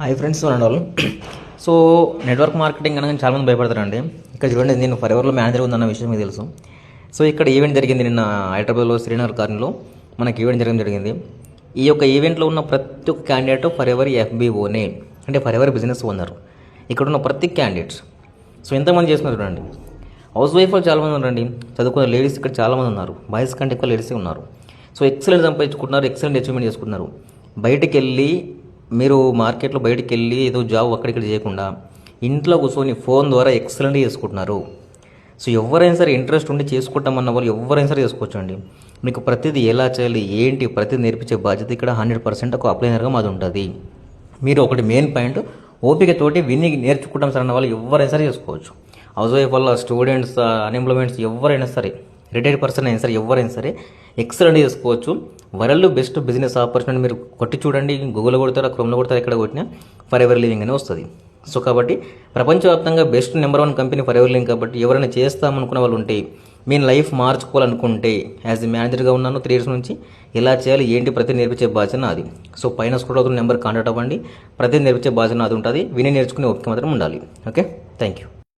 Hi friends one వాళ్ళు so network marketing అనగా చాలామంది భయపడతారండి. ఇక్కడ చూడండి నేను ఫర్ ఎవర్లో మేనేజర్ ఉందన్న విషయం మీకు తెలుసు. సో ఇక్కడ ఈవెంట్ జరిగింది నిన్న హైదరాబాద్లో శ్రీనగర్ కాలనీలో. మనకి ఈవెంట్ జరగడం జరిగింది. ఈ యొక్క ఈవెంట్లో ఉన్న ప్రతి ఒక్క క్యాండిడేట్ ఫర్ ఎవర్ ఎఫ్బిఓనే అంటే ఫర్ ఎవర్ బిజినెస్ ఓనర్ ఇక్కడ ఉన్న ప్రతి క్యాండిడేట్స్ సో ఎంతమంది చేస్తున్నారు చూడండి. హౌస్ వైఫ్ చాలామంది ఉన్నారండి. చదువుకున్న లేడీస్ ఇక్కడ చాలామంది ఉన్నారు. బాయ్స్ కంటే ఎక్కువ లేడీసే ఉన్నారు. సో ఎక్సలెంట్ సంపాదించుకుంటున్నారు ఎక్సలెంట్ అచీవ్మెంట్ చేసుకుంటున్నారు. బయటికి వెళ్ళి మీరు మార్కెట్లో బయటికి వెళ్ళి ఏదో జాబ్ అక్కడిక్కడ చేయకుండా ఇంట్లో కూర్చొని ఫోన్ ద్వారా ఎక్సలెంట్ చేసుకుంటున్నారు. సో ఎవరైనా సరే ఇంట్రెస్ట్ ఉండి చేసుకుంటామన్న వాళ్ళు ఎవరైనా సరే చేసుకోవచ్చండి. మీకు ప్రతిదీ ఎలా చేయాలి ఏంటి ప్రతిదీ నేర్పించే బాధ్యత ఇక్కడ హండ్రెడ్ పర్సెంట్ ఒక అప్లైనర్గా మాది ఉంటుంది. మీరు ఒకటి మెయిన్ పాయింట్ ఓపికతోటి విని నేర్చుకుంటాం సరే అన్న వాళ్ళు ఎవరైనా సరే చేసుకోవచ్చు. హౌస్ వైఫ్ వల్ల స్టూడెంట్స్ అన్ఎంప్లాయ్మెంట్స్ ఎవరైనా సరే రిటైర్డ్ పర్సన్ అయినా సరే ఎవరైనా సరే ఎక్సలెంట్ చేసుకోవచ్చు. వరల్డ్ బెస్ట్ బిజినెస్ ఆపర్చునిటీ మీరు కొట్టి చూడండి గూగుల్లో కొడతారా క్రోమ్లో కొడతారా ఎక్కడ కొట్టినా ఫర్ ఎవర్ లివింగ్ అని వస్తుంది. సో కాబట్టి ప్రపంచవ్యాప్తంగా best number one company Forever Living కాబట్టి ఎవరైనా చేస్తామనుకున్న వాళ్ళు ఉంటే మీ లైఫ్ మార్చుకోవాలనుకుంటే యాజ్ ఎ మేనేజర్గా ఉన్నాను త్రీ ఇయర్స్ నుంచి ఎలా చేయాలి ఏంటి ప్రతి నేర్పించే బాధ్యత నాది. సో పైన స్కూల్ అవుతున్న నెంబర్ కాంటాక్ట్ అవ్వండి. ప్రతి నేర్పించే బాధ్యత నాది ఉంటుంది. విని నేర్చుకునే ఓపిక మాత్రం ఉండాలి. Okay thank you